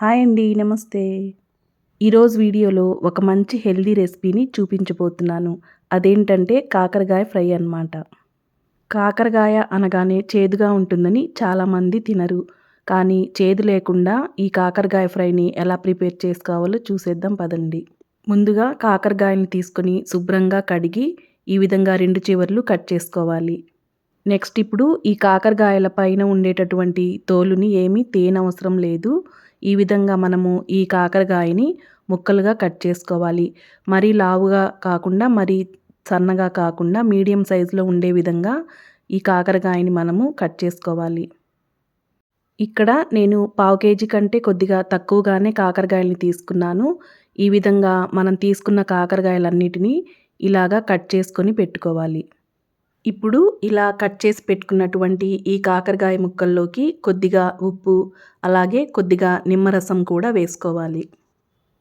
Hi అండి నమస్తే. ఈరోజు వీడియోలో ఒక మంచి హెల్దీ రెసిపీని చూపించబోతున్నాను. అదేంటంటే కాకరకాయ ఫ్రై అన్నమాట. కాకరకాయ అనగానే చేదుగా ఉంటుందని చాలామంది తినరు. కానీ చేదు లేకుండా ఈ కాకరకాయ ఫ్రైని ఎలా ప్రిపేర్ చేసుకోవాలో చూసేద్దాం పదండి. ముందుగా కాకరకాయని తీసుకొని శుభ్రంగా కడిగి ఈ విధంగా రెండు చివర్లు కట్ చేసుకోవాలి. నెక్స్ట్ ఇప్పుడు ఈ కాకరకాయల పైన ఉండేటటువంటి తోలుని ఏమీ తేనవసరం లేదు. ఈ విధంగా మనము ఈ కాకరకాయని ముక్కలుగా కట్ చేసుకోవాలి. మరీ లావుగా కాకుండా మరీ సన్నగా కాకుండా మీడియం సైజులో ఉండే విధంగా ఈ కాకరకాయని మనము కట్ చేసుకోవాలి. ఇక్కడ నేను పావు కేజీ కంటే కొద్దిగా తక్కువగానే కాకరకాయలని తీసుకున్నాను. ఈ విధంగా మనం తీసుకున్న కాకరకాయలన్నిటినీ ఇలాగా కట్ చేసుకొని పెట్టుకోవాలి. ఇప్పుడు ఇలా కట్ చేసి పెట్టుకున్నటువంటి ఈ కాకరకాయ ముక్కల్లోకి కొద్దిగా ఉప్పు అలాగే కొద్దిగా నిమ్మరసం కూడా వేసుకోవాలి.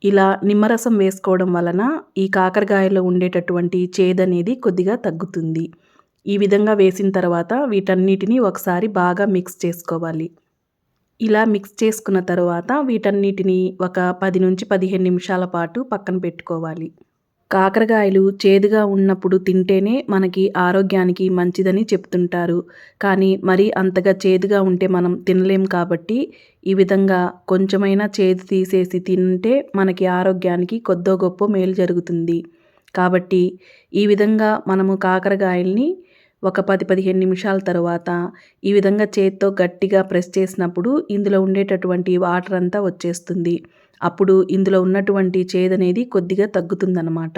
ఇలా నిమ్మరసం వేసుకోవడం వలన ఈ కాకరకాయలో ఉండేటటువంటి చేదనేది కొద్దిగా తగ్గుతుంది. ఈ విధంగా వేసిన తర్వాత వీటన్నిటిని ఒకసారి బాగా మిక్స్ చేసుకోవాలి. ఇలా మిక్స్ చేసుకున్న తర్వాత వీటన్నిటిని ఒక పది నుంచి పదిహేను నిమిషాల పాటు పక్కన పెట్టుకోవాలి. కాకరకాయలు చేదుగా ఉన్నప్పుడు తింటేనే మనకి ఆరోగ్యానికి మంచిదని చెప్తుంటారు. కానీ మరి అంతగా చేదుగా ఉంటే మనం తినలేం కాబట్టి ఈ విధంగా కొంచెమైనా చేదు తీసేసి తింటే మనకి ఆరోగ్యానికి కొద్దో గొప్ప మేలు జరుగుతుంది. కాబట్టి ఈ విధంగా మనము కాకరకాయల్ని ఒక పది పదిహేను నిమిషాల తర్వాత ఈ విధంగా చేత్తో గట్టిగా ప్రెస్ చేసినప్పుడు ఇందులో ఉండేటటువంటి వాటర్ అంతా వచ్చేస్తుంది. అప్పుడు ఇందులో ఉన్నటువంటి చేదనేది కొద్దిగా తగ్గుతుందన్నమాట.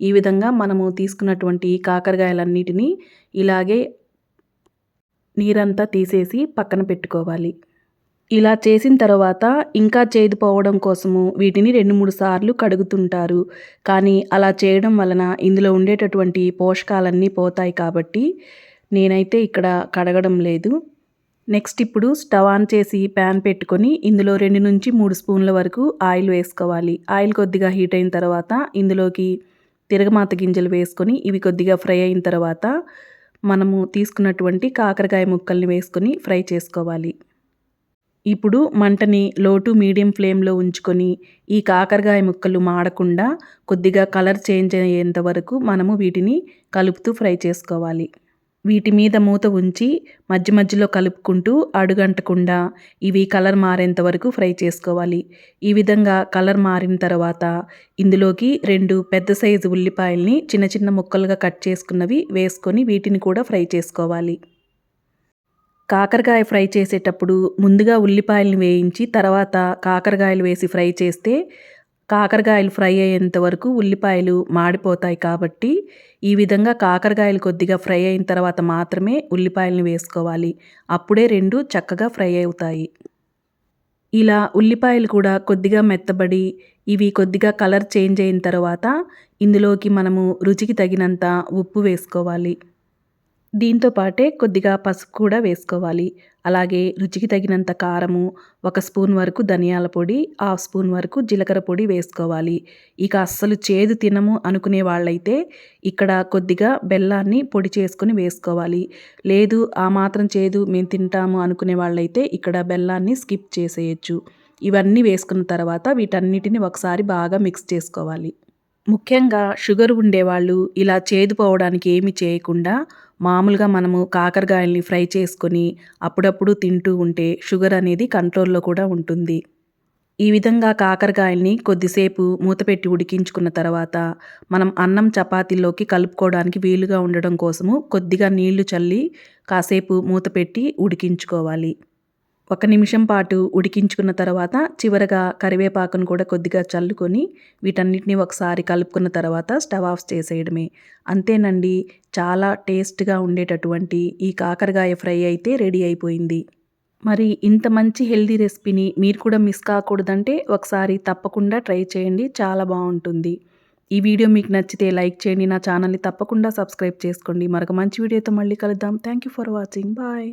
ఈ విధంగా మనము తీసుకున్నటువంటి కాకరకాయలన్నిటినీ ఇలాగే నీరంతా తీసేసి పక్కన పెట్టుకోవాలి. ఇలా చేసిన తర్వాత ఇంకా చేదుపోవడం కోసము వీటిని రెండు మూడు సార్లు కడుగుతుంటారు. కానీ అలా చేయడం వలన ఇందులో ఉండేటటువంటి పోషకాలన్నీ పోతాయి కాబట్టి నేనైతే ఇక్కడ కడగడం లేదు. నెక్స్ట్ ఇప్పుడు స్టవ్ ఆన్ చేసి ప్యాన్ పెట్టుకొని ఇందులో రెండు నుంచి మూడు స్పూన్ల వరకు ఆయిల్ వేసుకోవాలి. ఆయిల్ కొద్దిగా హీట్ అయిన తర్వాత ఇందులోకి తిరగమాత గింజలు వేసుకొని ఇవి కొద్దిగా ఫ్రై అయిన తర్వాత మనము తీసుకున్నటువంటి కాకరకాయ ముక్కల్ని వేసుకొని ఫ్రై చేసుకోవాలి. ఇప్పుడు మంటని లో టు మీడియం ఫ్లేమ్లో ఉంచుకొని ఈ కాకరకాయ ముక్కలు మాడకుండా కొద్దిగా కలర్ చేంజ్ అయ్యేంత వరకు మనము వీటిని కలుపుతూ ఫ్రై చేసుకోవాలి. వీటి మీద మూత ఉంచి మధ్య మధ్యలో కలుపుకుంటూ అడుగంటకుండా ఇవి కలర్ మారేంత వరకు ఫ్రై చేసుకోవాలి. ఈ విధంగా కలర్ మారిన తర్వాత ఇందులోకి రెండు పెద్ద సైజు ఉల్లిపాయల్ని చిన్న చిన్న ముక్కలుగా కట్ చేసుకున్నవి వేసుకొని వీటిని కూడా ఫ్రై చేసుకోవాలి. కాకరకాయ ఫ్రై చేసేటప్పుడు ముందుగా ఉల్లిపాయలను వేయించి తర్వాత కాకరకాయలు వేసి ఫ్రై చేస్తే కాకరకాయలు ఫ్రై అయ్యేంత వరకు ఉల్లిపాయలు మాడిపోతాయి కాబట్టి ఈ విధంగా కాకరకాయలు కొద్దిగా ఫ్రై అయిన తర్వాత మాత్రమే ఉల్లిపాయలను వేసుకోవాలి. అప్పుడే రెండు చక్కగా ఫ్రై అవుతాయి. ఇలా ఉల్లిపాయలు కూడా కొద్దిగా మెత్తబడి ఇవి కొద్దిగా కలర్ చేంజ్ అయిన తర్వాత ఇందులోకి మనము రుచికి తగినంత ఉప్పు వేసుకోవాలి. దీంతో పాటే కొద్దిగా పసుపు కూడా వేసుకోవాలి. అలాగే రుచికి తగినంత కారము ఒక స్పూన్ వరకు ధనియాల పొడి హాఫ్ స్పూన్ వరకు జీలకర్ర పొడి వేసుకోవాలి. ఇక అస్సలు చేదు తినము అనుకునే వాళ్ళైతే ఇక్కడ కొద్దిగా బెల్లాన్ని పొడి చేసుకుని వేసుకోవాలి. లేదు ఆ మాత్రం చేదు మేము తింటాము అనుకునే వాళ్ళైతే ఇక్కడ బెల్లాన్ని స్కిప్ చేసేయచ్చు. ఇవన్నీ వేసుకున్న తర్వాత వీటన్నిటిని ఒకసారి బాగా మిక్స్ చేసుకోవాలి. ముఖ్యంగా షుగర్ ఉండేవాళ్ళు ఇలా చేదుపోవడానికి ఏమి చేయకుండా మామూలుగా మనము కాకరకాయల్ని ఫ్రై చేసుకొని అప్పుడప్పుడు తింటూ ఉంటే షుగర్ అనేది కంట్రోల్లో కూడా ఉంటుంది. ఈ విధంగా కాకరకాయల్ని కొద్దిసేపు మూతపెట్టి ఉడికించుకున్న తర్వాత మనం అన్నం చపాతీలోకి కలుపుకోవడానికి వీలుగా ఉండడం కోసము కొద్దిగా నీళ్ళు చల్లి కాసేపు మూతపెట్టి ఉడికించుకోవాలి. ఒక నిమిషం పాటు ఉడికించుకున్న తర్వాత చివరగా కరివేపాకును కూడా కొద్దిగా చల్లుకొని వీటన్నిటిని ఒకసారి కలుపుకున్న తర్వాత స్టవ్ ఆఫ్ చేసేయడమే. అంతేనండి చాలా టేస్ట్గా ఉండేటటువంటి ఈ కాకరకాయ ఫ్రై అయితే రెడీ అయిపోయింది. మరి ఇంత మంచి హెల్దీ రెసిపీని మీరు కూడా మిస్ కాకూడదంటే ఒకసారి తప్పకుండా ట్రై చేయండి చాలా బాగుంటుంది. ఈ వీడియో మీకు నచ్చితే లైక్ చేయండి నా ఛానల్ని తప్పకుండా సబ్స్క్రైబ్ చేసుకోండి. మరొక మంచి వీడియోతో మళ్ళీ కలుద్దాం. Thank you for watching. Bye.